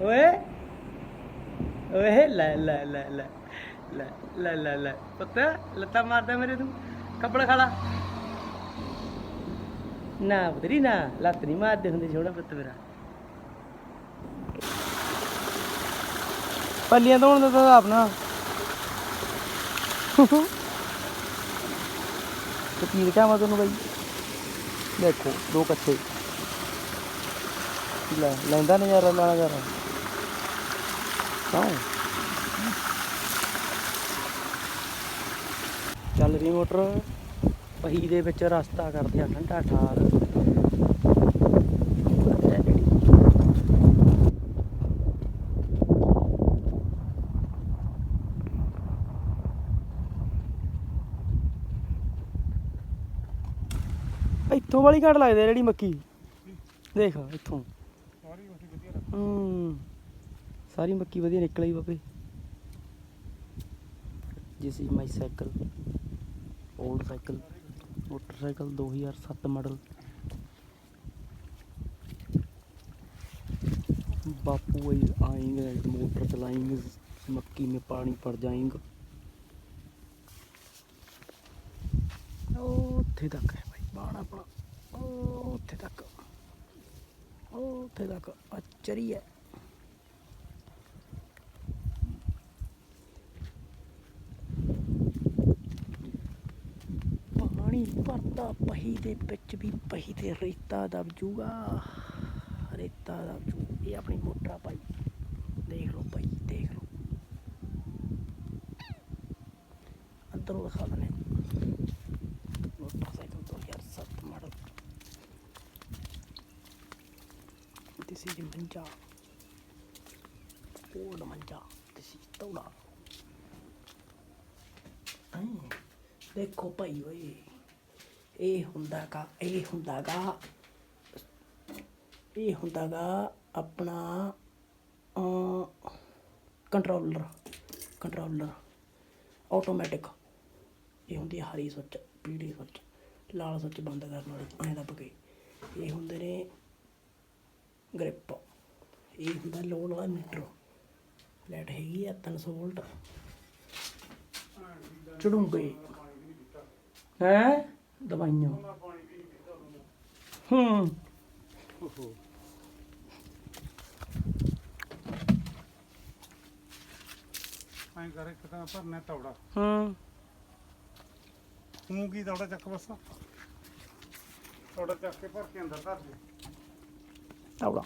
ਓਏ ਓਏ, ਲੈ ਲੈ ਲੈ ਲੈ ਲੈ ਲੈ ਲੈ ਲੈ। ਪੁੱਤ, ਲੱਤਾਂ ਮਾਰਦਾ ਮੇਰੇ ਤੂੰ। ਕੱਪੜਾ ਖਾਲਾ ਨਾ ਪੁੱਤਰੀ, ਨਾ। ਲੱਤ ਨਹੀਂ ਮਾਰਦੇ ਹੁੰਦੇ ਛੋੜਾ ਪੁੱਤ ਮੇਰਾ। ਪੱਲੀਆਂ ਧੋਣ ਦਾ ਤਾਂ ਆਪਣਾ ਤੇ ਕੀ ਦਿਖਾਵਾਂ ਤੁਹਾਨੂੰ ਬਾਈ। ਦੇਖੋ, ਦੋ ਕੱਛੇ ਲੈ, ਲੈਂਦਾ ਨਜ਼ਾਰਾ ਲਾ ਨਜ਼ਾਰਾ ਕਿਉਂ ਚੱਲ ਰਹੀ ਮੋਟਰ। ਪਹੀ ਦੇ ਵਿੱਚ ਰਸਤਾ ਕਰਦੇ ਆ ਠੰਡਾ ਠਾਰ। ਇੱਥੋਂ ਵਾਲੀ ਘੱਟ ਲੱਗਦੀ ਜਿਹੜੀ ਮੱਕੀ। ਦੇਖ ਇੱਥੋਂ। ਹੂੰ। ਸਾਰੀ ਮੱਕੀ ਵਧੀਆ ਨਿਕਲ ਆਈ ਬਾਬੇ। ਜਿਸ is my cycle old cycle motorcycle 2007 model बापू ਆਏਗਾ मोटर चलाएंगे मक्की में पानी पड़ जाएंगे ਉੱਥੇ ਤੱਕ ਹੈ ਭਾਈ ਬਾਣਾ ਪੜਾ ਉੱਥੇ ਤੱਕ। ਉੱਥੇ ਤੱਕ। ਅਚਰੀ ਹੈ। ਪਾਣੀ ਭਰਦਾ ਪਹੀ ਦੇ ਵਿੱਚ ਵੀ ਪਹੀ ਤੇ ਰੇਤਾ ਦਬ ਜੂਗਾ ਰੇਤਾ ਦਬ ਜੂ ਇਹ ਆਪਣੀ ਮੋਟਰ ਆ ਭਾਈ ਦੇਖ ਲਓ ਭਾਈ, ਦੇਖ ਲਓ। ਅੰਦਰੋਂ ਦਿਖਾ ਦਨੇ ਮੋਟਰਸਾਈਕਲ ਤੋਂ ਯਾਰ ਸੱਤ ਮਾਡਲ this is ਮੰਜਾ। Old ਮੰਜਾ। This is ਤੋੜਾ ਦੇਖੋ ਭਾਈ ਓਏ। ਇਹ ਹੁੰਦਾ ਗਾ ਇਹ ਹੁੰਦਾ ਗਾ ਇਹ ਹੁੰਦਾ ਗਾ ਆਪਣਾ ਕੰਟਰੋਲਰ ਕੰਟਰੋਲਰ ਆਟੋਮੈਟਿਕ ਇਹ ਹੁੰਦੀ ਹਰੀ ਸੁੱਚ ਪੀਲੀ ਸੁੱਚ ਲਾਲ ਸੁੱਚ ਬੰਦ ਕਰਨ ਵਾਲੀ, ਐਂ ਦੱਬ ਕੇ। ਇਹ ਹੁੰਦੇ ਨੇ ਗ੍ਰਿਪ ਇਹ ਹੁੰਦਾ ਲੋਡ ਵਾਲਾ ਮੀਟਰ ਲੈਟ ਹੈਗੀ ਆ 300 ਵੋਲਟ। ਚੜੂੰਗੇ। ਹੈ? ਦਵਾਈਆਂ। ਹੂੰ। ਐਂ ਕਰ ਇੱਕ ਤਾਂ ਭਰਨਾ ਤੌੜਾ ਹੂੰ। ਤੂੰ ਕੀ ਤੌੜਾ ਚੱਕ ਬਸ? ਤੌੜਾ ਚੱਕ ਕੇ ਭਰ ਕੇ ਅੰਦਰ ਧਰ ਦੇ। ਆਉੜਾ